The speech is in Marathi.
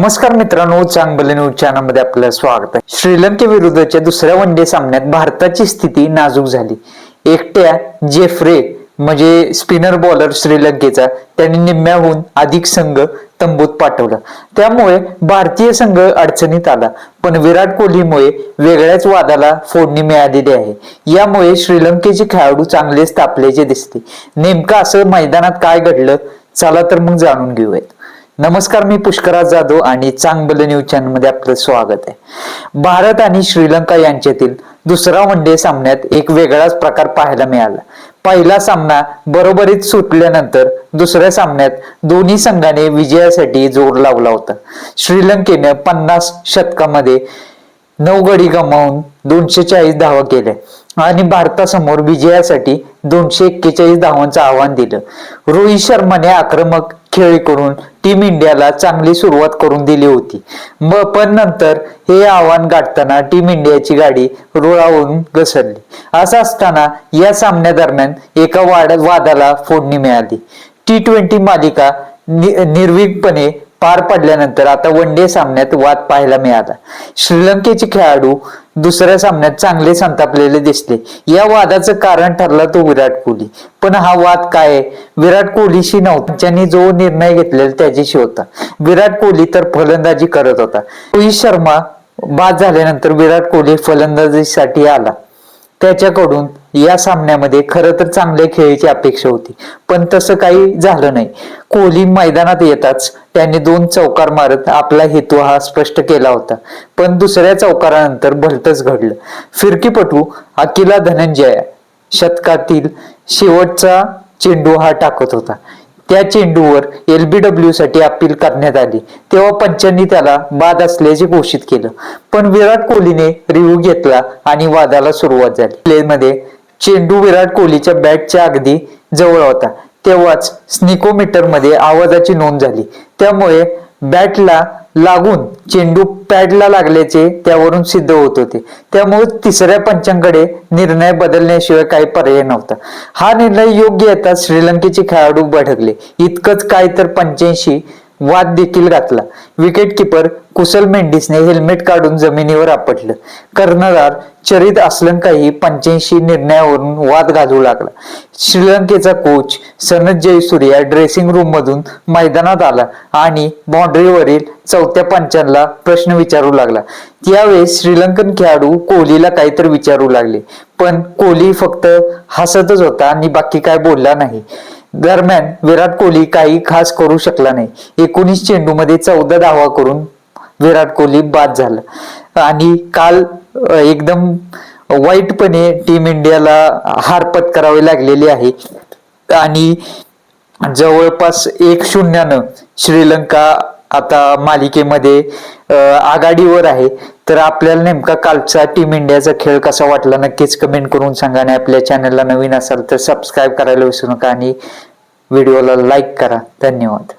नमस्कार मित्रांनो चांगले न्यूज चॅनलमध्ये आपलं स्वागत आहे. श्रीलंकेविरुद्धच्या दुसऱ्या वन डे सामन्यात भारताची स्थिती नाजूक झाली. एकट्या जेफ्रे म्हणजे स्पिनर बॉलर श्रीलंकेचा त्यांनी निम्म्याहून अधिक संघ तंबूत पाठवला. त्यामुळे भारतीय संघ अडचणीत आला. पण विराट कोहलीमुळे वेगळ्याच वादाला फोडणी मिळालेली आहे. यामुळे श्रीलंकेचे खेळाडू चांगलेच तापल्याचे दिसते. नेमकं असं मैदानात काय घडलं चला तर मग जाणून घेऊयात. नमस्कार मी पुष्कराज जाधव आणि चांगबल न्यूज चॅनलमध्ये आपलं स्वागत आहे. भारत आणि श्रीलंका यांच्यातील दुसरा वन डे सामन्यात एक वेगळाच प्रकार पाहायला मिळाला. पहिला सामना बरोबरीत सुटल्यानंतर दुसऱ्या सामन्यात दोन्ही संघाने विजयासाठी जोर लावला होता. श्रीलंकेने पन्नास शतकामध्ये नऊ गडी गमावून दोनशे चाळीस धावा केल्या. आणि भारतासमोर विजयासाठी दोनशे एक्केचाळीस धावांचं आव्हान दिलं. रोहित शर्माने आक्रमक खेळ करून टीम इंडियाला चांगली सुरुवात करून दिली होती. मग पण नंतर हे आव्हान गाठताना टीम इंडियाची गाडी रुळावरून घसरली. असं असताना या सामन्यादरम्यान एका वाड वादाला फोडणी मिळाली. टी ट्वेंटी मालिका नि- निर्विघपणे पार पडल्यानंतर आता वन डे सामन्यात वाद पाहायला मिळाला. श्रीलंकेचे खेळाडू दुसऱ्या सामन्यात चांगले संतापलेले दिसले. या वादाचं कारण ठरला तो विराट कोहली. पण हा वाद काय? आहे? विराट कोहलीशी नव्हता. ज्यांनी जो निर्णय घेतलेला त्याच्याशी होता. विराट कोहली तर फलंदाजी करत होता. रोहित शर्मा बाद झाल्यानंतर विराट कोहली फलंदाजीसाठी आला. त्याच्याकडून या सामन्यामध्ये खरं तर चांगले खेळीची अपेक्षा होती पण तसं काही झालं नाही. कोहली मैदानात येताच त्यांनी दोन चौकार मारत आपला हेतू हा स्पष्ट केला होता पण दुसऱ्या चौकारानंतर भलतच घडलं. फिरकीपटू अकिला धनंजय शतकातील शेवटचा चेंडू हा टाकत होता. त्या चेंडूवर एलबीडब्ल्यू साठी अपील करण्यात आली. तेव्हा पंचांनी त्याला बाद असल्याचे घोषित केलं. पण विराट कोहलीने रिव्ह्यू घेतला आणि वादाला सुरुवात झाली. प्लेमध्ये चेंडू विराट कोहलीच्या बॅटच्या अगदी जवळ होता. तेव्हाच स्निकोमीटरमध्ये आवाजाची नोंद झाली. त्यामुळे बॅटला लागून चेंडू पॅडला लागल्याचे त्यावरून सिद्ध होत होते. त्यामुळे तिसऱ्या पंचांकडे निर्णय बदलण्याशिवाय काही पर्याय नव्हता. हा निर्णय योग्य येताच श्रीलंकेचे खेळाडू भडकले. इतकंच काय तर पंच्याऐंशी वाद देखील घातला विकेट किपर कुशल मेंडिसने हेल्मेट काढून जमिनीवर आपटलं. कर्णधार चरित असलंकाही पंच्याऐंशी निर्णयावरून वाद घालू लागला. श्रीलंकेचा coach Sanath Jayasuriya dressing room मधून मैदानात आला आणि बाउंड्रीवरील चौथ्या पंचांना प्रश्न विचारू लागला. त्यावेळेस श्रीलंकन खेळाडू कोहलीला काहीतरी विचारू लागले. पण कोहली फक्त हसतच होता आणि बाकी काय बोलला नाही. दरम्यान विराट कोहली काही खास करू शकला नाही. एकोणीस चेंडू मध्ये चौदा धावा करून विराट कोहली बाद झाला. आणि काल एकदम वाईटपणे टीम इंडियाला हार पत्करावी लागलेली आहे. आणि जवळपास एक शून्यानं श्रीलंका आता मालिकेमध्ये आघाडीवर आहे. तर आपल्याला नेमका कालचा टीम इंडियाचा खेळ कसा वाटला? नक्कीच कमेंट करून सांगा आणि आपल्या चॅनलला नवीन असाल तर सबस्क्राईब करायला विसरू नका आणि व्हिडिओला लाईक करा. धन्यवाद.